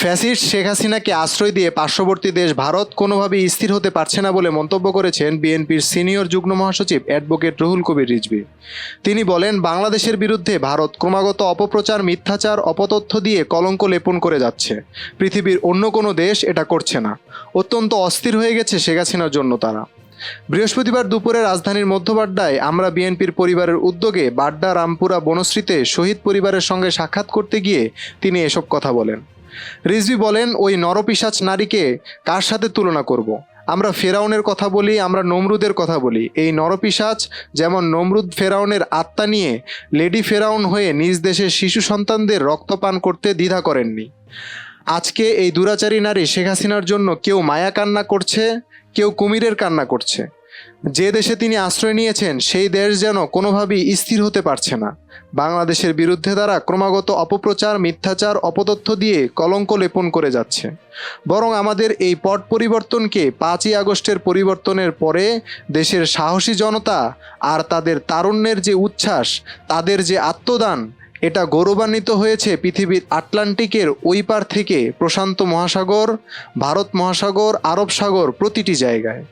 Fascist Sheikh হাসিনাকে আশ্রয় দিয়ে পার্শ্ববর্তী দেশ ভারত কোনোভাবেই স্থির হতে পারছে না বলে মন্তব্য করেছেন বিএনপির সিনিয়র যুগ্ম মহাসচিব অ্যাডভোকেট রুহুল কবির রিজভী। তিনি বলেন, বাংলাদেশের বিরুদ্ধে ভারত ক্রমাগত অপপ্রচার, মিথ্যাচার, অপতথ্য দিয়ে কলঙ্ক লেপন করে যাচ্ছে। পৃথিবীর অন্য কোনো দেশ এটা করছে না। অত্যন্ত অস্থির হয়ে গেছে শেখ হাসিনার জন্য তারা। বৃহস্পতিবার দুপুরে রাজধানীর মধ্যবাড্ডায় আমরা বিএনপির পরিবারের উদ্যোগে বাড্ডা রামপুরা বনশ্রীতে শহীদ পরিবারের সঙ্গে সাক্ষাৎ করতে গিয়ে তিনি এসব কথা বলেন। রিজভি বলেন, ওই নরপিসাচ নারীকে কার সাথে তুলনা করব। আমরা ফেরাউনের কথা বলি, আমরা নমরুদের কথা বলি। এই নরপিসাচ যেমন নমরুদ ফেরাউনের আত্মা নিয়ে লেডি ফেরাউন হয়ে নিজ দেশের শিশু সন্তানদের রক্তপান করতে দ্বিধা করেননি। আজকে এই দুরাচারী নারী শেখ হাসিনার জন্য কেউ মায়া কান্না করছে, কেউ কুমিরের কান্না করছে। যে দেশে তিনি আশ্রয় নিয়েছেন, সেই দেশ যেন কোনোভাবেই স্থির হতে পারছে না। বাংলাদেশের বিরুদ্ধে তারা ক্রমাগত অপপ্রচার, মিথ্যাচার, অপতথ্য দিয়ে কলঙ্ক লেপন করে যাচ্ছে। বরং আমাদের এই পট পরিবর্তনকে পাঁচই আগস্টের পরিবর্তনের পরে দেশের সাহসী জনতা আর তাদের তারুণ্যের যে উচ্ছ্বাস, তাদের যে আত্মদান, এটা গৌরবান্বিত হয়েছে পৃথিবীর আটলান্টিকের ওই পার থেকে প্রশান্ত মহাসাগর, ভারত মহাসাগর, আরব সাগর প্রতিটি জায়গায়।